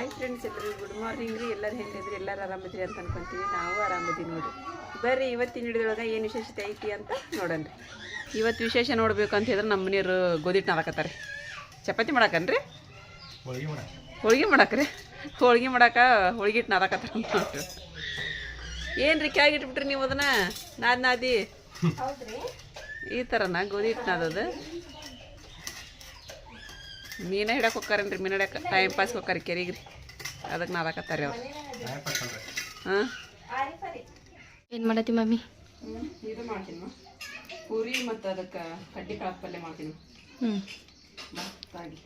Hi friends ಎಲ್ಲರಿಗೂ good morning ರೀ. ಎಲ್ಲರೂ ಹೆಂಗಿದ್ರಿ? ಎಲ್ಲರೂ ಆರಾಮಿದ್ರಿ ಅಂತ ಅನ್ಕೊಂತೀವಿ. ನಾವು ಆರಾಮಿದ್ವಿ ನೋಡಿ. ಬರ್ರಿ ಇವತ್ತಿನ ಹಿಡಿದೊಳಗೆ ಏನು ವಿಶೇಷತೆ ಐತಿ ಅಂತ ನೋಡೋಣ ಇವತ್ತು ವಿಶೇಷ ನೋಡಬೇಕು ಅಂತ ಹೇಳಿದ್ರೆ ನಮ್ಮ ಮನೆಯವರು ಗೋಧಿಟ್ಟು ನಾದಕತ್ತಾರೆ ಚಪಾತಿ ಮಾಡಾಕನ್ರಿ ಹೋಳಿಗೆ ಮಾಡಾಕ. ಹೋಳ್ಗೆ ಮಾಡಾಕ್ರಿ ಹೋಳ್ಗೆ ಮಾಡಾಕ ಹೋಳಿಗೆ ಹಿಟ್ಟು ನಾದಕತ್ತಾರ ನೋಡ್ರಿ. ಏನು ರೀ ಕೆಳಗೆ ಇಟ್ಬಿಟ್ರಿ ನೀವು ಅದನ್ನ? ನಾದ್ ನಾದಿ? ಈ ಥರನ ಗೋಧಿ ಹಿಟ್ಟು ನಾದದು? ಮೀನ ಹಿಡಕ್ಕೆ ಹೋಗ್ತಾರೇನ್ರಿ ಮೀನು ಹಿಡಕ್ಕೆ ಟೈಮ್ ಪಾಸ್ ಹೋಗ್ಕಾರಿ ಕೆರೆಗೆ ರೀ ಅದಕ್ಕೆ ನಾದಕತ್ತಾರೆ ಅವ್ರು. ಹಾಂ? ಏನು ಮಾಡತ್ತಿ ಮಮ್ಮಿ? ಇದು ಮಾಡ್ತೀನಿ ಪೂರಿ ಮತ್ತು ಅದಕ್ಕೆ ಕಡ್ಡಿ ಕಾಳು ಪಲ್ಯ ಮಾಡ್ತೀನಿ. ಹ್ಞೂ ಮಸ್ತಾಗಿ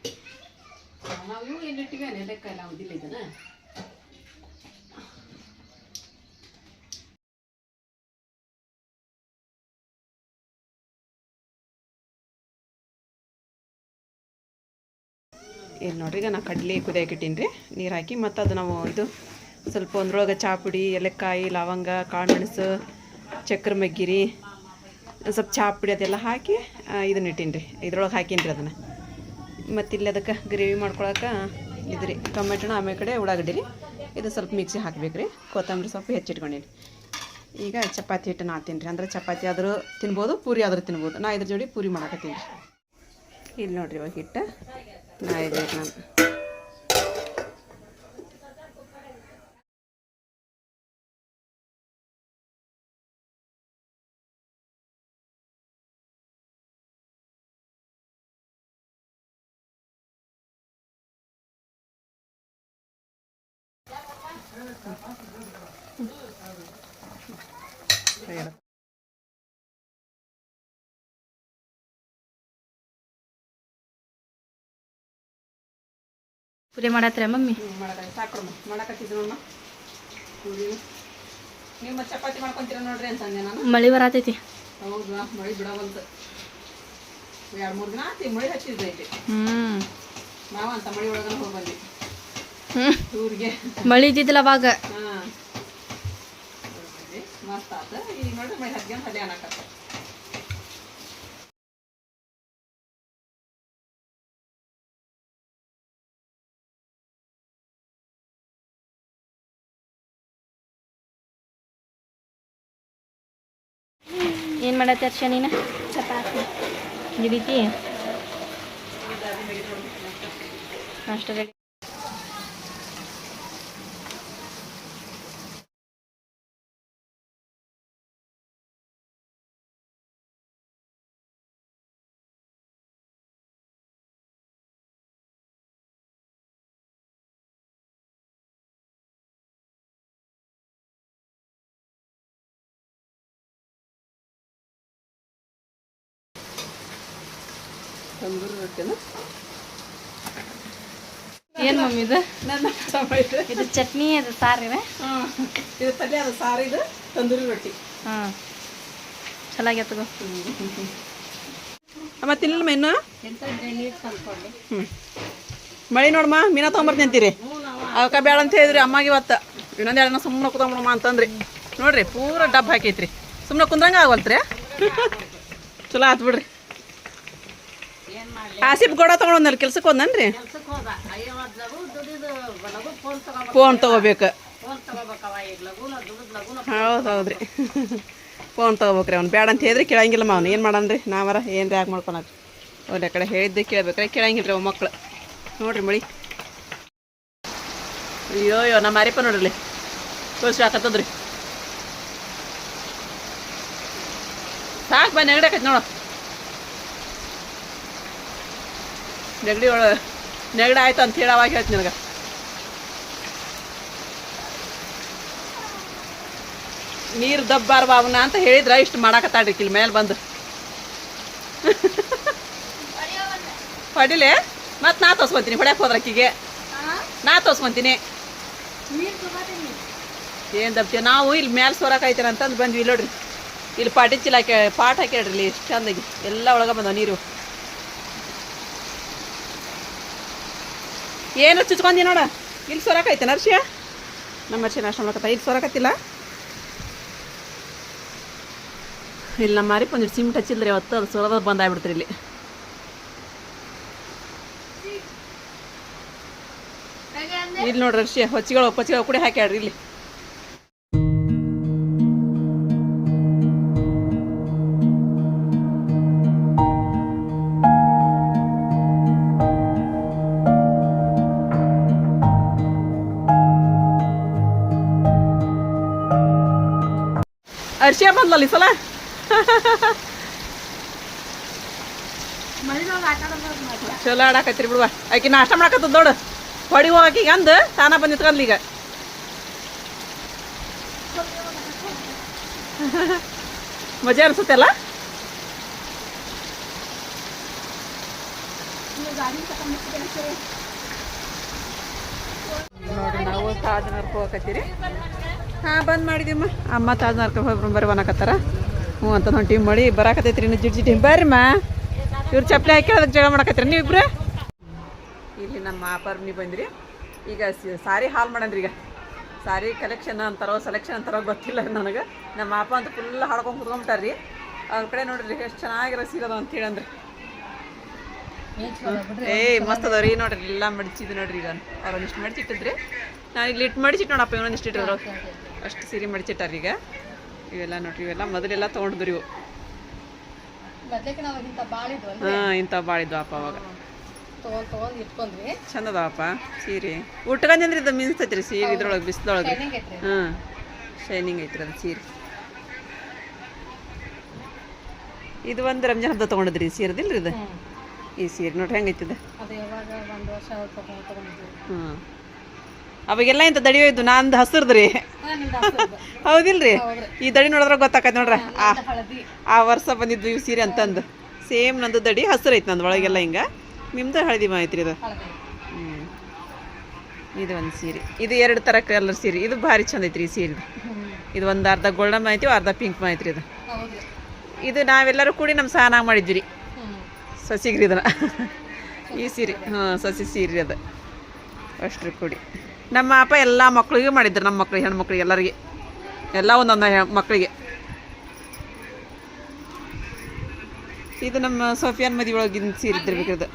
ನಾವು ಇವು ಎಲ್ಲಿಟ್ಟಿವೆ ನೆಲಕ್ಕೆ ನಾವು ಉದಿಲ್ಲ ಇದನ್ನ. ಏನು ನೋಡ್ರಿ, ಈಗ ನಾ ಕಡಲೆ ಕುದಿಯಕ್ಕೆ ಇಟ್ಟೀನಿ ರೀ ನೀರು ಹಾಕಿ ಮತ್ತು ಅದು ನಾವು ಇದು ಸ್ವಲ್ಪ ಒಂದ್ರೊಳಗೆ ಚಾಪುಡಿ ಎಲೆಕಾಯಿ ಲವಂಗ ಕಾಳು ಮೆಣಸು ಚಕ್ರ ಮಗ್ಗಿರಿ, ಸ್ವಲ್ಪ ಚಾಪುಡಿ ಅದೆಲ್ಲ ಹಾಕಿ ಇದನ್ನ ಇಟ್ಟೀನಿ ರೀ ಇದ್ರೊಳಗೆ ಹಾಕೀನಿ ರೀ ಅದನ್ನು. ಮತ್ತು ಇಲ್ಲಿ ಅದಕ್ಕೆ ಗ್ರೇವಿ ಮಾಡ್ಕೊಳಕ್ಕೆ ಇದು ರೀ ಟೊಮೆಟೊನ ಆಮೇಲೆ ಕಡೆ ಉಳ್ಳಾಗಡ್ಡಿ ರೀ ಇದು ಸ್ವಲ್ಪ ಮಿಕ್ಸಿ ಹಾಕ್ಬೇಕು ರೀ ಕೊತ್ತಂಬರಿ ಸ್ವಲ್ಪ ಹೆಚ್ಚಿಟ್ಕೊಂಡೀನಿ ಈಗ ಚಪಾತಿ ಹಿಟ್ಟು ನಾತೀನಿ ರೀ ಅಂದ್ರೆ ಚಪಾತಿ ಆದರೂ ತಿನ್ಬೋದು, ಪೂರಿ ಆದರೂ ತಿನ್ಬೋದು. ನಾ ಇದ್ರ ಜೋಡಿ ಪೂರಿ ಮಾಡಕತ್ತೀನಿ. ರೀ ಇಲ್ಲಿ ನೋಡಿರಿ ಇವಾಗ ಹಿಟ್ಟು. ನಾ ಇದೆ ನಾನು ಪೂರಿ ಮಾಡತ್ರ ಮಮ್ಮಿ? ಚಪಾತಿ ಮಾಡ್ಕೊಂತೀರ ನೋಡ್ರಿ ಅಂತಂದೆ ನಾನು. ಮಳೆ ಬರತೈತಿ. ಮಳಿ ಮಳೆ ಬಿಡವಲ್ದು. ಎರಡು ಮೂರು ದಿನ ಆತಿ ಮಳೆ ಹಚ್ಚಿದ್ದೈತಿ ಹ್ಞೂ ನಾವು ಅಂತ ಮಳೆ ಒಳಗನ ಹೋಗಿ ಬಂದ್ವಿ. ಹ್ಞೂ ಟೂರ್ಗೆ ಮಳೆ ಇದ್ದಿದ್ದಿಲ್ಲ ಅವಾಗ. ಹಾಂ. ಮಸ್ತ್ ಆತ. ಈಗ ನೋಡ್ರಿ ಮಳೆ ಹದ್ಗೆ ಅನ್ನಕತ್ತ ಏನು ಶನಿನ ಚಪಾತಿ. ಹಿಡಿತಿ ಅಷ್ಟು. ತಂದೂರಿ ರೊಟ್ಟಿನ ಏನು ಮಮ್ಮಿ ಇದು? ನನ್ನ ಟೊಮೆಟೊ ಇದು. ಚಟ್ನಿ ಅದು ಸಾರಿವೆ ಹಾಂ ಇದು ಪಲ್ಯ ಅದು ಸಾರು ಇದು ತಂದೂರಿ ರೊಟ್ಟಿ. ಹಾಂ. ಚಲಾಗ್ಯತಗೋ ಅಮ್ಮ ತಿನ್ನಲ್ಲ ಇನ್ನು ಹ್ಞೂ ಮಳೆ ನೋಡಮ್ಮ ಮೀನಾ ತೊಗೊಂಬರ್ತೀನಿ ಅಂತೀರಿ? ಅವಕ್ಕೆ ಬೇಡ ಅಂತ ಹೇಳಿದ್ರಿ ಅಮ್ಮಗೆ ಇವತ್ತು. ಇನ್ನೊಂದು ಎರಡನ್ನ ಸುಮ್ಮನೆ ಮಾಡಮ್ಮ ಅಂತಂದ್ರಿ. ನೋಡ್ರಿ ಪೂರ ಡಬ್ಬ ಹಾಕೈತ್ರಿ. ಸುಮ್ಮನೆ ಕುಂದ್ರಂಗ ಆಗವಲ್ತ್ರಿ? ಚಲೋ ಆತು ಬಿಡ್ರಿ. ಆಸಿಫ್ ಗೋಡ ತೊಗೊಂಡಲ್ಲಿ ಕೆಲ್ಸಕ್ಕೆ ಹೋದ್ನನ್ರಿ? ಫೋನ್ ತೊಗೋಬೇಕು. ಹೌದು ಹೌದ್ರಿ. ಫೋನ್ ತಗೋಬೇಕ್ರಿ ಅವ್ನು. ಬೇಡ ಅಂತ ಹೇಳಿದ್ರೆ ಕೇಳಂಗಿಲ್ಲ ಅವ್ನು ಏನು ಮಾಡನ್ರಿ? ನಾವರ ಏನು ಯಾಕೆ ಮಾಡ್ಕೊಳಕ್ರಿ ಅವ್ರ ಕಡೆ ಹೇಳಿದ್ದೆ ಕೇಳ್ಬೇಕ್ರಿ. ಕೇಳಂಗಿಲ್ಲ ರೀ ಅವ್ ಮಕ್ಳು. ನೋಡ್ರಿ ಮಳಿ. ಅಯ್ಯೋ ಅಯ್ಯೋ ನಮ್ಮ ಮಾರಿಪ್ಪ ನೋಡ್ರಿ ತೋರಿಸಿ ಹಾಕತ್ತದ್ರಿ. ಸಾಕು ಬಾ ನೆಗಡಾಕೈತಿ ನೋಡು. ನೆಗಡಿ ಒಳ ನೆಗಡಿ ಆಯ್ತು ಅಂತ ಹೇಳಿ ಅವಾಗ ಹೇಳ್ತೀನಿ ನನಗೆ. ನೀರು ದಬ್ಬಾರ ಅವನ ಅಂತ ಹೇಳಿದ್ರ ಇಷ್ಟು ಮಾಡಾಕತ್ತಾಡ್ರಿ ಇಲ್ಲಿ ಮೇಲೆ ಬಂದು. ಹೊಡಿಲೆ ಮತ್ತೆ ನಾ ತೋರ್ಸ್ಕೊಂತೀನಿ ಹೋದ್ರ ಹೋದ್ರಕ್ಕಿಗೆ ನಾ ತೋರ್ಸ್ಕೊಂತೀನಿ. ಏನು ದಬ್ತಿ? ನಾವು ಇಲ್ಲಿ ಮೇಲೆ ಸೋರಾಕೈತೇನೆ ಅಂತಂದು ಬಂದ್ವಿ ಇಲ್ಲಿ ನೋಡ್ರಿ. ಇಲ್ಲಿ ಪಾಟಿ ಚೀಲ ಹಾಕಿ ಹಾಕ್ಯಾಡ್ರಿ ಇಲ್ಲಿ ಇಷ್ಟು ಚಂದಾಗಿ. ಎಲ್ಲ ಒಳಗೆ ಬಂದವ ನೀರು. ಏನು ಚುಚ್ಕೊಂಡಿ ನೋಡ. ಇಲ್ಲಿ ಸೊರಕೈತೆ ನರ್ಷಿಯ ನಮ್ಮ ಹರ್ಷಿ ನಾಶ ಮಾಡ್ಕೊತ ಇಲ್ಲಿ ಸೊರಕತ್ತಿಲ್ಲ? ಇಲ್ಲಿ ನಮ್ಮ ಮಾರಿ ಒಂದಿಟ್ಟು ಸಿಮೆಂಟ್ ಹಚ್ಚಿಲ್ರಿ ಅವತ್ತು ಅದು ಸೊರದ ಬಂದಾಗ್ಬಿಡ್ತ್ರಿ ಇಲ್ಲಿ. ಇಲ್ಲಿ ನೋಡ್ರಿ ರಶಿಯ ಹೊಚ್ಚಿಗಳು, ಪಚ್ಚಿಗಳು ಕೂಡ ಹಾಕ್ಯಾಡ್ರಿ ಇಲ್ಲಿ. ಅರ್ಶಿಯ ಬಂದ್ಲಲ್ಲ ಈ ಸಲ. ಚಲೋ ಆಡಾಕತ್ರಿ ಬಿಡುವ. ಆಕಿ ನಾಷ್ಟ ಮಾಡಾಕತ್ತದ ನೋಡು. ಹೊಡಿ ಹೋಗಾಕಿಗೆ ಅಂದ, ತಾನ ಬಂದಿತ್ಕಂದ್ಲ ಈಗ. ಮಜಾ ಅನ್ಸುತ್ತಲ್ಲ? ನೋಡ್ರಿ ನಾವು ಸಾಧನ ಹೋಗಕತ್ತೀರಿ. ಹಾಂ, ಬಂದ್ ಮಾಡಿದಿಮ್ಮ ಅಮ್ಮ. ತಾಜ್ನರ್ಕ ಹೋಗಿ ಬರ್ರಿ ಅನ್ನಕತ್ತಾರ ಹ್ಞೂ ಅಂತ ಹೊಂಟಿ ಮಳಿ ಬರಾಕತೈತ್ರಿ ಇನ್ನು ಜಿಡ್ ಜಿಡ್ ಬರ್ರಿಮ್ಮ ಇವ್ರು ಚಪ್ಪಲಿ ಹಾಕಿ ಅದಕ್ಕೆ ಜಗಳ ಮಾಡಕತ್ತೀರಿ ನೀವಿಬ್ರು ಇಲ್ಲಿ ನಮ್ಮ ಆಪರ್ನಿ ಬಂದ್ರಿ. ಈಗ ಸಾರಿ ಹಾಲ್ ಮಾಡಂದ್ರಿ ಈಗ. ಸಾರಿ ಕಲೆಕ್ಷನ್ ಅಂತಾರೋ ಸೆಲೆಕ್ಷನ್ ಅಂತಾರೋ ಗೊತ್ತಿಲ್ಲ ನನಗೆ. ನಮ್ಮ ಅಪ್ಪ ಅಂತ ಫುಲ್ ಹಾಡ್ಕೊಂಡು ಕುತ್ಕೊಂಬಿಟ್ಟಾರ್ರಿ ಅವ್ರ ಕಡೆ ನೋಡ್ರಿ ಎಷ್ಟು ಚೆನ್ನಾಗಿರೋ ಸೀರೆ ಅಂತ ಹೇಳಂದ್ರಿ. ಏ, ಮಸ್ತ್ ಅದಾವ್ರಿ. ನೋಡ್ರಿ, ಎಲ್ಲ ಮಡಿಚಿದ್ದು ನೋಡ್ರಿ ಈಗ. ಅವ್ರ ಒಂದಿಷ್ಟು ಮಡಿಚಿಟ್ಟಿದ್ರಿ. ನಾನು ಇಲ್ಲಿ ಇಟ್ಟು ಮಡಿಚಿಟ್ಟು ನೋಡಪ್ಪ ಇವನೊಂದಿಷ್ಟು ಇಟ್ಟಿದ್ರು. ಅಷ್ಟು ಸೀರೆ ಮಡಿಚಿಟ್ಟಾರ ಈಗ. ಇವೆಲ್ಲ ನೋಡ್ರಿ ಇವೆಲ್ಲ ಮೊದಲೆಲ್ಲ ತೊಗೊಂಡಿದ್ರಿ ಇವು. ಇಂಥ ಹಾಂ ಇದ್ವು ಅಪ್ಪ ಅವಾಗ. ಚಂದದವಪ್ಪ ಸೀರೆ. ಉಟ್ಕಂದ್ರೆ ಇದು ಮಿನ್ಸ್ತೈತ್ರಿ ಸೀರೆ ಇದ್ರೊಳಗೆ ಬಿಸಿಲೊಳಗೆ. ಹಾಂ ಶೈನಿಂಗ್ ಐತ್ರಿ ಅದು ಸೀರೆ. ಇದು ಒಂದು ರಂಜಾನ್ ಹಬ್ಬ ತೊಗೊಂಡಿದ್ರಿ ಈ ಸೀರೆದಿಲ್ರಿ ಇದು? ಈ ಸೀರೆ ನೋಡ್ರಿ ಹೆಂಗೈತಿದೆ? ಹ್ಞೂ ಅವಾಗೆಲ್ಲ ಇಂಥ ದಡಿಯೋ ಇದ್ದು ನಂದು ಹಸಿರ್ದ್ರಿ. ರೀ ಹೌದಿಲ್ರಿ? ಈ ದಡಿ ನೋಡಿದ್ರೆ ಗೊತ್ತಾಕೈತೆ ನೋಡ್ರಿ. ಆ ವರ್ಷ ಬಂದಿದ್ದು ಇವು ಸೀರೆ ಅಂತಂದು. ಸೇಮ್ ನಂದು ದಡಿ ಹಸಿರು ಐತೆ ನಂದು ಒಳಗೆಲ್ಲ ಹಿಂಗೆ. ನಿಮ್ದು ಹಳದಿ ಮಾಹಿತಿ ಇದು? ಇದು ಒಂದು ಸೀರೆ. ಇದು ಎರಡು ಥರ ಕಲರ್ ಸೀರೆ. ಇದು ಭಾರಿ ಚಂದ ಐತ್ರಿ ಈ ಸೀರೆ ಇದು ಒಂದು ಅರ್ಧ ಗೋಲ್ಡನ್ ಮಾಹಿತಿ ಅರ್ಧ ಪಿಂಕ್ ಮಾಹಿತಿ ಇದು. ಇದು ನಾವೆಲ್ಲರೂ ಕೂಡಿ ನಮ್ಮ ಸ್ನಾನ ಮಾಡಿದ್ವಿ ರೀ ಸಸಿಗ್ರಿ ಇದನ್ನ ಈ ಸೀರೆ ಹಾಂ ಸಸಿ ಸೀರೆ ಅದು. ಅಷ್ಟ್ರಿ ಕೂಡಿ. ನಮ್ಮ ಅಪ್ಪ ಎಲ್ಲ ಮಕ್ಕಳಿಗೆ ಮಾಡಿದ್ರು ನಮ್ಮ ಮಕ್ಳಿಗೆ ಹೆಣ್ಮಕ್ಳಿಗೆ ಎಲ್ಲರಿಗೆ. ಎಲ್ಲ ಒಂದೊಂದು ಮಕ್ಕಳಿಗೆ ಇದು ನಮ್ಮ ಸೋಫಿಯಾನ್ ಮದಿ ಒಳಗಿನ ಸೀರೆ ಇದು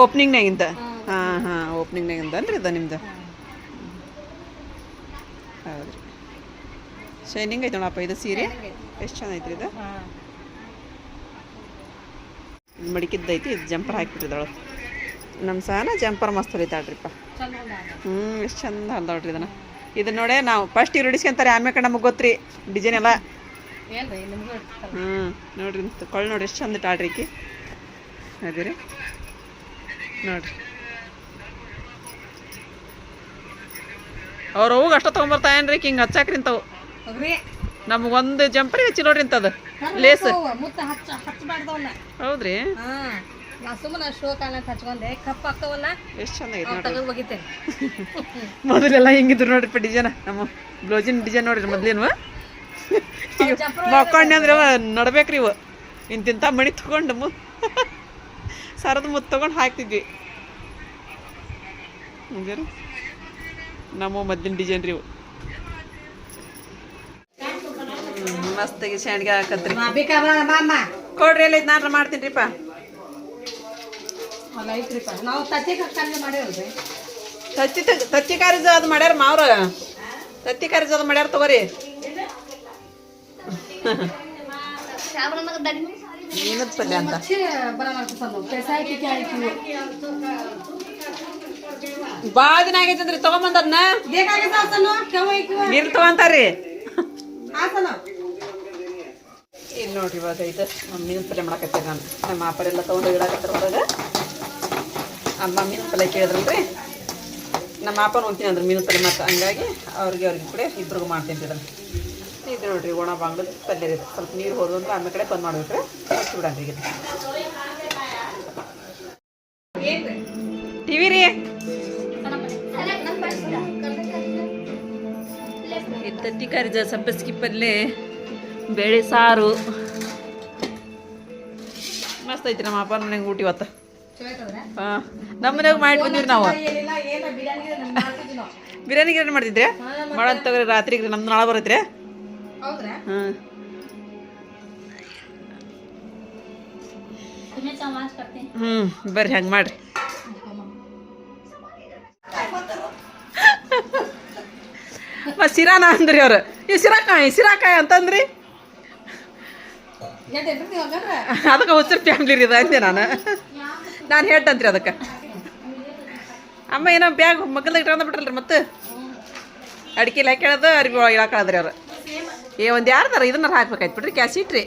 ಓಪ್ನಿಂಗ್ನಾಗಿಂದ. ಹಾಂ ಹಾಂ ಓಪ್ನಿಂಗ್ನಾಗಿಂದ ಅನ್ರಿ ಇದು ನಿಮ್ದು. ಹೌದ್ರಿ. ಶೈನಿಂಗ್ ಐತೆ ನೋಡಪ್ಪ ಇದು ಸೀರೆ. ಎಷ್ಟು ಹಾಂ. ಇದು ಮಡಿಕಿದ್ದೈತಿ ಇದು ಜಂಪರ್ ಹಾಕಿಬಿಟ್ಟಿದ್ದಾಳೆ. ನಮ್ಮ ಸಹನ ಜಂಪರ್ ಮಸ್ತ್ ಹೊಲಿತಾಳ್ರಿಪ್ಪ ಹ್ಞೂ ಎಷ್ಟು ಚಂದ ಹೊಲ್ದಾಳ್ರಿ ಇದನ್ನು. ಇದನ್ನ ನೋಡೇ ನಾವು ಫಸ್ಟ್ ಇವ್ರು ಹಿಡಿಸ್ಕೊಂತಾರೆ ಆಮೇಲೆ ನಮಗೆ ಗೊತ್ತ್ರಿ ಡಿಸೈನ್ ಎಲ್ಲ. ಹ್ಞೂ ನೋಡ್ರಿ ಕೊಳ್ಳು ನೋಡಿ ಎಷ್ಟು ಚಂದ ಇಟ್ಟಾಳ್ರಿ ಈಕಿ. ಅದೇ ರೀ ನೋಡ್ರಿ. ಅವ್ರು ಹೋಗಿ ಅಷ್ಟ ತೊಗೊಂಬರ್ತಾ ಏನ್ರಿ ಹಿಂಗೆ ಹಚ್ಚಾಕ್ರಿ ಇಂಥವು ನಮಗೊಂದು ಜಂಪರಿ ಹಚ್ಚಿ ನೋಡ್ರಿ ಇಂಥದ್ದು ಲೇಸ್. ಹೌದ್ರಿ? ನಾ ಸುಮ್ಮನೆ ಶೋ ಕಾಲ ಹಚ್ಕೊಂಡೆ ಕಪ್ ಹಾಕವಲ್ಲ? ಎಷ್ಟು ಚಂದ ಐತೆ ಒಗಿತೇನೆ ಮೊದಲೆಲ್ಲ ಹೆಂಗಿದ್ರು ನೋಡ್ರಿಪ್ಪ ಡಿಸೈನ್ ನಮ್ಮ ಬ್ಲೌಸಿನ ಡಿಸೈನ್ ನೋಡ್ರಿ ಮೊದ್ಲೇನು. ಮಕ್ಕೊಂಡೆ ಅಂದ್ರೆ ನೋಡ್ಬೇಕ್ರಿ ಇವು. ಇಂತಿಂತ ಮಣಿ ತಗೊಂಡು ಮು ಸರದ ಮುತ್ತು ತಗೊಂಡು ಹಾಕ್ತಿದ್ವಿ. ಹಂಗಾರೆ. ನಮ್ಮ ಮೊದ್ಲಿನ ಡಿಸೈನ್ ರೀ ಇವು. ಮಸ್ತಾಗಿ ಶಾಣ್ಗೆ ಹಾಕತ್ರಿ. ಕೊಡ್ರಿ ಎಲ್ಲ ನಾನು ಮಾಡ್ತೀನಿ ರೀಪ್ಪ ನಾವು ತತ್ತಿ ಕಕ್ಕಂಗೆ ಮಾಡೇವಲ್ರಿ ತತ್ತಿ ತತ್ತಿ ಕಾರಿಜ ಅದು ಮಾಡ್ಯಾರ ಮಾವ್ರ? ತತ್ತಿ ಕಾರಿಜ ಅದು ಮಾಡ್ಯಾರ ತಗೋರಿ. ಮೀನದ ಪಲ್ಯ ಅಂತ? ಭಾಳ ದಿನ ಆಗೈತಂದ್ರಿ ತಗೊಂಬಂದದ್ನ? ನೀರು ತಗೊಂತಾರ್ರಿ ಇಲ್ಲಿ ನೋಡ್ರಿ ಇವಾಗ ಇದು ಮೀನಿನ ಪಲ್ಯ ಮಾಡಕತ್ತೀನಿ ನಾನು. ನಮ್ಮ ಆಪರೆಲ್ಲ ತೊಗೊಂಡು ಇಡಾಕತ್ತಾರ ಹೊರಗೆ ಅಮ್ಮ ಮೀನಿನ ಪಲ್ಯ ರೀ ನಮ್ಮ ಅಪ್ಪನ ಹೊಂತೀನಿ ಅಂದ್ರೆ ಮೀನು ಪಲ್ಯ ಮತ್ತು ಹಂಗಾಗಿ ಅವ್ರಿಗೆ ಅವ್ರಿಗೆ ಕೂಡ ಇಬ್ರಿಗೂ ಮಾಡ್ತೀನಿ ಇದನ್ನು ಇದು ನೋಡ್ರಿ ಒಣ ಬಾಂಗ್ಲದ ಪಲ್ಯ ರೀ ಸ್ವಲ್ಪ ನೀರು ಹೋದ್ರು ಅಂದ್ರೆ ಆಮೇಲೆ ಕಡೆ ಬಂದ್ ಮಾಡ್ಬೇಕ್ರಿ. ಬಿಡಂದ್ರಿ ಈಗ ಟಿವಿ ರೀ. ತತ್ತಿ ಕರಿಜ ಸಬ್ಬಸ್ಗಿ ಪಲ್ಲೆ, ಬೇಳೆ ಸಾರು. ಮಸ್ತ್ ಐತಿ ನಮ್ಮ ಅಪ್ಪನ ಮನೆಗೆ ಊಟ ಇವತ್ತು. ಹಾಂ ನಮ್ಮ ಮನೆಯಾಗ ಮಾಡಿ ಬಂದಿವ್ರಿ ನಾವು. ಬಿರಿಯಾನಿ ಗಿರಿಯಾನಿ ಮಾಡ್ತಿದ್ರೆ? ಮಾಡೋದು ತಗೋರಿ ರಾತ್ರಿಗೆ ನಮ್ದು ನಾಳೆ ಬರತ್ರಿ. ಹಾಂ. ಹ್ಞೂ ಬರ್ರಿ ಹಂಗೆ ಮಾಡ್ರಿ. ಮತ್ತು ಸಿರಾನ ಅಂದ್ರಿ ಅವ್ರು. ಈ ಸಿರಾಕಾಯಿ ಸಿರಾಕಾಯಿ ಅಂತಂದ್ರಿ? ಅದಕ್ಕೆ ಹುಚ್ಚರ್ ಫ್ಯಾಮ್ಲಿ ರೀ ಅಂದೆ ನಾನು. ನಾನು ಹೇಳ್ತಂತ್ರಿ ಅದಕ್ಕೆ. ಅಮ್ಮ ಏನೋ ಬ್ಯಾಗ್ ಮಗಲ್ದಾಗ ಇಟ್ಕೊಂಡ್ ಬಿಟ್ರಲ್ರಿ ಮತ್ತೆ? ಅಡಿಕೆ ಹಾಕ್ಯಾಳದು ಅರ್ಬಿ ಒಳಗೆ ಹಾಕಳದ್ರಿ ಅವ್ರು. ಏ, ಒಂದು ಯಾರ್ದಾರ ಇದನ್ನ ಹಾಕ್ಬೇಕಾಯ್ತು ಬಿಡ್ರಿ ಕ್ಯಾಸಿಟ್ ರೀ.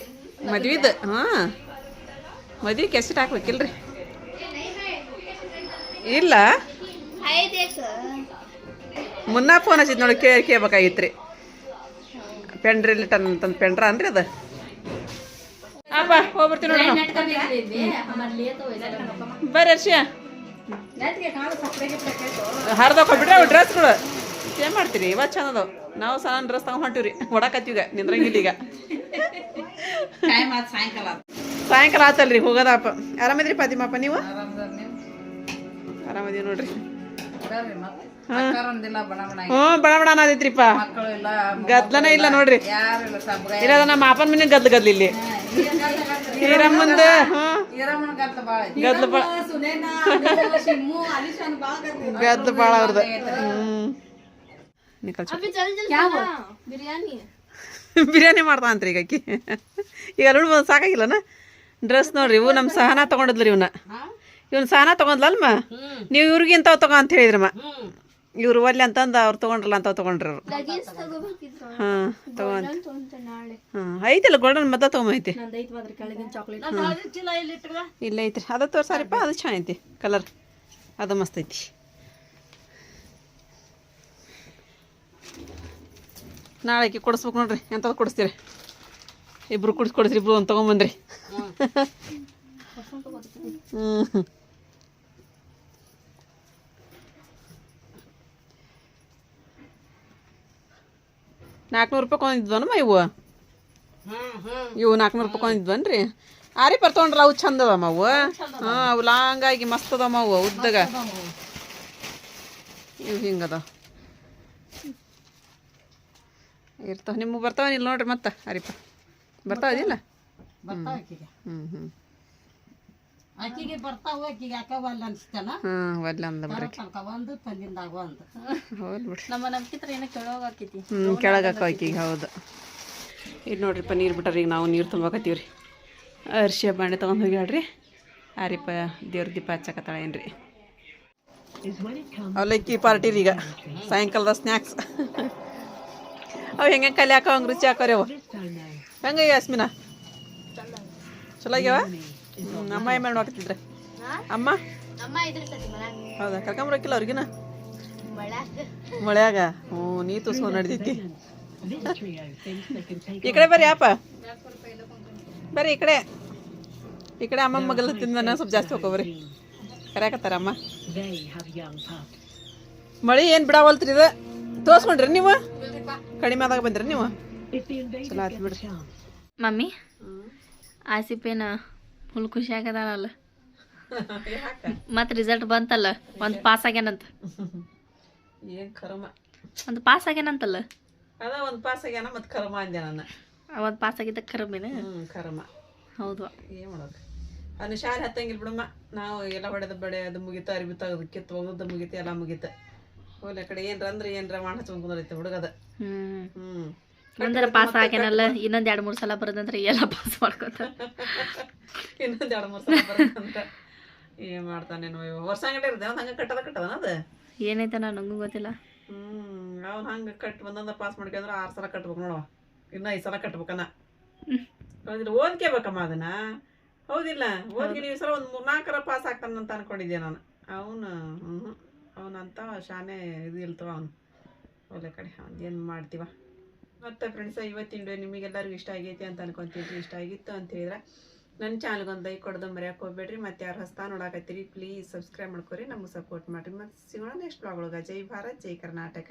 ಮದ್ವಿದು. ಹಾಂ. ಮದ್ವೆ ಕ್ಯಾಸಿಟ್ ಹಾಕ್ಬೇಕಿಲ್ರಿ. ಇಲ್ಲ? ಮುನ್ನಾ ಫೋನ್ ಹಚ್ಚಿದ್ ನೋಡಿ ಕೇಳಿ ಕೇಳ್ಬೇಕಾಗಿತ್ತು ರೀ ಪೆಂಡ್ರಿ ಲಿಟನ್ ಅಂತಂದು ಪೆಂಡ್ರ ಅನ್ರಿ ಅದು? ಅಪ್ಪ ಹೋಗ್ಬಿಡ್ತೀನಿ ನೋಡಿ ಬರ್ರಿ ಅರ್ಷಿಯ ಹರಿದೋಗ್ಬಿಟ್ರೆ ಅವು ಡ್ರೆಸ್ಗಳು ಏನು ಮಾಡ್ತೀರಿ? ಇವತ್ತು ಚಂದ ಅದಾವ. ನಾವು ಸಣ್ಣ ಡ್ರೆಸ್ ತಗೊಂಡ್ ಹೊಂಟಿವ್ರಿ. ಹೊಡಕತ್ತೀವಿ ಈಗ ನಿಂದ್ರಂಗಿಲ್ಲ ಈಗ. ಸಾಯಂಕಾಲ ಆತಲ್ರಿ ಹೋಗೋದಪ್ಪ. ಆರಾಮದ್ರಿ ಪಾತಿಮಪ್ಪ ನೀವು? ಆರಾಮದೀವಿ ನೋಡ್ರಿ. ಹ್ಞೂ ಬಣ ಬಣ ಅನ್ನೋದಿತ್ರಿಪ್ಪ. ಗದ್ಲನ ಇಲ್ಲ ನೋಡ್ರಿ. ಇಲ್ಲ ಅದು ನಮ್ಮ ಅಪ್ಪನ ಮನೆ ಗದ್ಲ ಗದ್ಲಿ ಇಲ್ಲಿ. ಹೀರಮ್ಮಂದ ಹ್ಞೂ. ಬಾಳ ಭಾಳ ಬಾಳ ಭಾಳ ಅವ್ರದ್ದು ನಿಕಲ್ ಬಿರಿಯಾನಿ. ಬಿರಿಯಾನಿ ಮಾಡ್ತಾ ಅಂತ್ರಿ ಈಗ ಅಕ್ಕಿ ಈಗ ಅಲ್ಲು ಸಾಕಾಗಿಲ್ಲನ? ಡ್ರೆಸ್ ನೋಡ್ರಿ ಇವು ನಮ್ಮ ಸಹನ ತಗೊಂಡಿದ್ಲು ಇವನ್ನ ಇವನ್. ಸಹನ ತಗೊಂಡ್ಲಲ್ಮ? ನೀವು ಇವ್ರಿಗೆ ಇಂಥವು ತಗೋ ಅಂತ ಹೇಳಿದ್ರಮ್ಮ. ಇವ್ರು ಒಲ್ಲೆ ಅಂತಂದು ಅವ್ರು ತೊಗೊಂಡ್ರಲ್ಲ ಅಂತ ತೊಗೊಂಡ್ರಿ ಹಾಂ ತಗೊಂಡ್ ಹಾಂ ಐತಲ್ಲ ಗೋಲ್ಡನ್ ಮದ್ದ ತೊಗೊಂಬೈತಿ. ಇಲ್ಲ ಐತ್ರಿ. ಅದು ತೋರ್ಸಾರಿಪ್ಪ ಅದು ಚೆನ್ನೈತಿ ಐತಿ ಕಲರ್ ಅದು ಮಸ್ತ್ ಐತಿ. ನಾಳೆಗೆ ಕೊಡಿಸ್ಬೇಕು ನೋಡ್ರಿ. ಎಂಥದ್ದು ಕೊಡಿಸ್ತೀರಿ? ಇಬ್ರು ಕುಡಿಸ್ ಕೊಡಿಸ್ರಿ ಇಬ್ರು ಒಂದು ತೊಗೊಂಬಂದ್ರಿ. ಹ್ಞೂ ನಾಲ್ಕುನೂರು ರೂಪಾಯಿ ಕೊಂದಿದ್ವನಮ್ಮ ಇವು ಇವು ನಾಲ್ಕುನೂರು ರೂಪಾಯಿ ಕೊಂದಿದ್ವನ್ರಿ ಆರಿ ಪರ್ ತೊಗೊಂಡ್ರಲ್ಲ ಅವು ಚಂದ ಅದಾವ ಅವು ಹಾಂ ಅವು ಲಾಂಗಾಗಿ ಮಸ್ತ್ ಅದಾವ ಅವು ಉದ್ದಗ. ಇವು ಹಿಂಗದ ಇರ್ತಾವ ನಿಮಗೆ ಬರ್ತಾವ ಇಲ್ಲ ನೋಡ್ರಿ ಮತ್ತೆ ಅರಿಪ ಬರ್ತಾವದಿಲ್ಲ ಹ್ಞೂ ಹ್ಞೂ ಆಕಿಗೆ ಬರ್ತಾವ ಆಕಿಗೆ ಹಾಂ ಒಲ್ಲ ಅಂದ ಬಿಡ್ರಿ. ತನಕ ಒಂದು ತಂದಿಂದಾಗ ಒಂದು ಹೌದು ಬಿಡ್ರಿ. ನಮ್ಮ ನಂಬಿಕಿತ್ರ ಏನೋ ಕೆಳಗೆ ಹಾಕೈತಿ ಹ್ಞೂ ಕೆಳಗೆ ಹಾಕೋ ಈಗ ಹೌದು. ಇಲ್ಲಿ ನೋಡ್ರಿಪ್ಪ ನೀರು ಬಿಟ್ಟಾರ ಈಗ ನಾವು ನೀರು ತುಂಬಕತ್ತೀವಿ ರೀ ಅರ್ಶಿ ಬಾಂಡೆ ತೊಗೊಂಡು ಹೋಗ್ಯಾಳ್ರಿ. ಆರಿಪ್ಪ ದೇವ್ರ ದೀಪ ಹಚ್ಚಕತ್ತಾಳ ಏನ್ರಿ. ಅವಲಕ್ಕಿ ಪಾರ್ಟಿ ರೀ ಈಗ ಸಾಯಂಕಾಲದ ಸ್ನ್ಯಾಕ್ಸ್. ಅವು ಹೆಂಗೆ ಕಲಿ ಹಾಕೋ ಹಂಗೆ ರುಚಿ ಹಾಕೋರಿ ಅವು. ಹೆಂಗೆ ಯಾಸ್ಮಿನ? ಚಲೋ ಆಗ್ಯಾವ? ಅಮ್ಮ ಏನು ಮಾಡಿ ಹಾಕ್ತಿದ್ರೆ ಅಮ್ಮ? ಹೌದಾ? ಕರ್ಕೊಂಬರಕ್ಕಿಲ್ಲ ಅವ್ರಿಗಿನ? ಮಳೆಯಾಗ ಮಳ್ಯಾಗ? ಹ್ಞೂ ನೀ ತುಸ್ಕೊಂಡು ನಡ್ದೈತಿ ಈ ಕಡೆ ಬರ್ರಿ ಅಪ್ಪ. ಬರ್ರಿ ಈ ಕಡೆ. ಈ ಕಡೆ ಅಮ್ಮ ಮಗಲ ತಿಂದನ ಸ್ವಲ್ಪ ಜಾಸ್ತಿ ಹೋಗೋಬ್ರಿ ಕರ್ಯಾಕತ್ತಾರ ಅಮ್ಮ? ಮಳಿ ಏನು ಬಿಡಾವಲ್ತ್ರಿ ಇದು? ತೋರ್ಸ್ಕೊಂಡ್ರಿ ನೀವು? ಕಡಿಮೆ ಆದಾಗ ಬಂದ್ರಿ ನೀವು? ಚಲೋ ಆಯ್ತು ಬಿಡ್ರಿ. ಮಮ್ಮಿ ಆಸಿಪೇನ ಫುಲ್ ಖುಷಿ ಆಗದಾನಲ್ಲ ಮತ್ತೆ ರಿಸಲ್ಟ್ ಬಂತಲ್ಲ? ಒಂದು ಪಾಸ್ ಆಗ್ಯಾನಂತ. ಏನು ಕರ್ಮ? ಒಂದು ಪಾಸ್ ಆಗ್ಯಾನಂತಲ್ಲ? ಅದ ಒಂದು ಪಾಸ್ ಆಗ್ಯಾನ ಮತ್ತು ಕರ್ಮ ಅಂದೆ ನಾನು. ಒಂದು ಪಾಸ್ ಆಗಿದ್ದ ಕರಮೇನ? ಕರ್ಮ. ಹೌದು. ಏನು ಮಾಡೋದು? ಅದನ್ನ ಶಾಲೆ ಹತ್ತಂಗಿಲ್ಲ ಬಿಡಮ್ಮ. ನಾವು ಎಲ್ಲ ಹೊಡೆದ ಬಡೆ ಅದು ಮುಗಿತ ಅರಿವಿ ತೆಗೆದು ಕಿತ್ತು ಒಗದು ಮುಗಿತು ಎಲ್ಲ ಮುಗಿತ. ಹೋಗ್ಲಿ ಕಡೆ ಏನ್ರ ಅಂದ್ರೆ ಏನ್ರ ಮಾಡಿ ಹಚ್ಕೊಂಡ್ ಕುಂದ್ರೈತೆ ಹುಡುಗದ. ಹ್ಮ್. ಹ್ಞೂ ಒಂದರ ಪಾಸ್ ಆಗ್ಯಾನಲ್ಲ ಇನ್ನೊಂದ್ ಎರಡ್ ಮೂರ್ ಸಲ ಬರದಂದ್ರೆ ಎಲ್ಲ ಪಾಸ್ ಮಾಡ್ಕೊತ. ಇನ್ನೊಂದ್ ಎರಡು ಮೂರು ಸಲ ಬರ್ತಂತ ಏನು ಮಾಡ್ತಾನೇನೋ ವರ್ಷ ಅಂಗಡಿ ಇರ್ತದೆ ಅವ್ನು ಹಂಗೆ ಕಟ್ಟದ ಕಟ್ಟದನ ಅದು? ಏನೈತ ನನಗೂ ಗೊತ್ತಿಲ್ಲ. ಹ್ಞೂ ಅವ್ನು ಹಂಗೆ ಕಟ್ ಒಂದೊಂದ ಪಾಸ್ ಮಾಡ್ಕೊಂಡ್ರೆ ಆರು ಸಲ ಕಟ್ಬೇಕು ನೋಡವ ಇನ್ನ ಐದು ಸಲ ಕಟ್ಬೇಕನ್ನ ಹೌದಿಲ್ಲ ಓದ್ಕೋಬೇಕಮ್ಮ ಅದನ್ನ? ಹೌದಿಲ್ಲ ಓದ್ಗೆ ನೀವು ಸಲ ಒಂದು ಮೂರ್ನಾಲ್ಕರ ಪಾಸ್ ಆಗ್ತಾನಂತ ಅನ್ಕೊಂಡಿದ್ದೆ ನಾನು. ಅವನು ಹ್ಞೂ ಅವನಂತ ಶಾನೆ ಇದು ಇಲ್ತವ ಅವನು. ಒಳ್ಳೆ ಕಡೆ ಏನು ಮಾಡ್ತೀವ? ಮತ್ತು ಫ್ರೆಂಡ್ಸ ಇವತ್ತಿನ ವಿಡಿಯೋ ನಿಮಗೆಲ್ಲರಿಗೂ ಇಷ್ಟ ಆಗೈತಿ ಅಂತ ಅನ್ಕೊಂತೀನಿ ಇಷ್ಟ ಆಗಿತ್ತು ಅಂತ ಹೇಳಿದ್ರೆ ನನ್ನ ಚಾನಲ್ಗೊಂದು ಲೈಕ್ ಕೊಡೋದು ಮರೆಯೋಕೆ ಹೋಗ್ಬೇಡ್ರಿ. ಮತ್ತು ಯಾರು ಹೊಸ್ತಾ ನೋಡಾಕತ್ತೀರಿ ಪ್ಲೀಸ್ ಸಬ್ಸ್ಕ್ರೈಬ್ ಮಾಡ್ಕೊರಿ. ನಮಗೆ ಸಪೋರ್ಟ್ ಮಾಡಿರಿ. ಮತ್ತು ಸಿಗೋಣ ನೆಕ್ಸ್ಟ್ ಬ್ಲಾಗ್ ಒಳಗೆ. ಜೈ ಭಾರತ್, ಜೈ ಕರ್ನಾಟಕ.